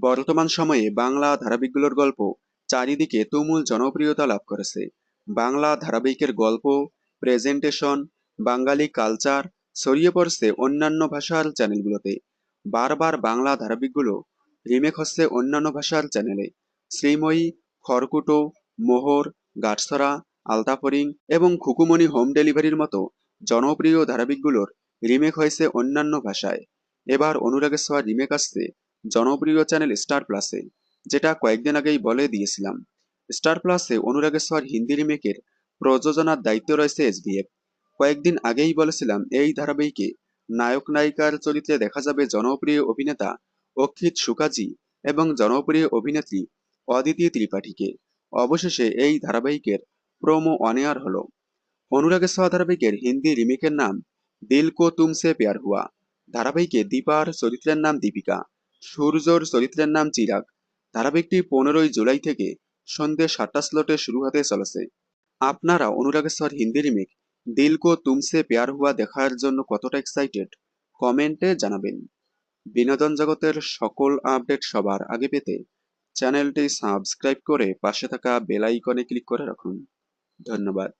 বর্তমান সময়ে বাংলা ধারাবাহিকগুলোর গল্প চারিদিকে তুমুল জনপ্রিয়তা লাভ করেছে। বাংলা ধারাবাহিকের গল্প প্রেজেন্টেশন বাঙালি কালচার ছড়িয়ে পড়ছে অন্যান্য ভাষার চ্যানেলগুলোতে। বারবার বাংলা ধারাবাহিকগুলো রিমেক হচ্ছে অন্যান্য ভাষার চ্যানেলে। শ্রীময়ী, খড়কুটো, মোহর গাছছড়া আলতাফরিং এবং খুকুমণি হোম ডেলিভারির মতো জনপ্রিয় ধারাবাহিকগুলোর রিমেক হয়েছে অন্যান্য ভাষায়। এবার অনুরাগের ছোঁয়া রিমেক আসছে জনপ্রিয় চ্যানেল স্টার প্লাসে, যেটা কয়েকদিন আগেই বলে দিয়েছিলাম। স্টার প্লাসে অনুরাগের ছোঁয়ার হিন্দি রিমেকের প্রযোজনার দায়িত্ব রয়েছে এসবিএফ কয়েকদিন আগেই বলেছিলাম, এই ধারাবাহিকে নায়ক নায়িকার চরিত্রে দেখা যাবে জনপ্রিয় অভিনেতা অক্ষিত সুকাজি এবং জনপ্রিয় অভিনেত্রী অদিতি ত্রিপাঠীকে। অবশেষে এই ধারাবাহিকের প্রোমো অনেয়ার হলো। অনুরাগের ছোঁয়া ধারাবাহিকের হিন্দি রিমেকের নাম দিল কো তুমসে প্যার হুয়া। ধারাবাহিকে দীপার চরিত্রের নাম দীপিকা। সূর্যর চরিত্রের নাম চিরাগ। ধারাবাহিকটি পনেরোই জুলাই থেকে সন্ধ্যে সাতটা স্লটে শুরু হতে চলেছে। আপনারা অনুরাগের ছোঁয়ার হিন্দি রিমেক দিল কো তুমসে পেয়ার হুয়া দেখার জন্য কতটা এক্সাইটেড কমেন্টে জানাবেন। বিনোদন জগতের সকল আপডেট সবার আগে পেতে চ্যানেলটি সাবস্ক্রাইব করে পাশে থাকা বেল আইকনে ক্লিক করে রাখুন। ধন্যবাদ।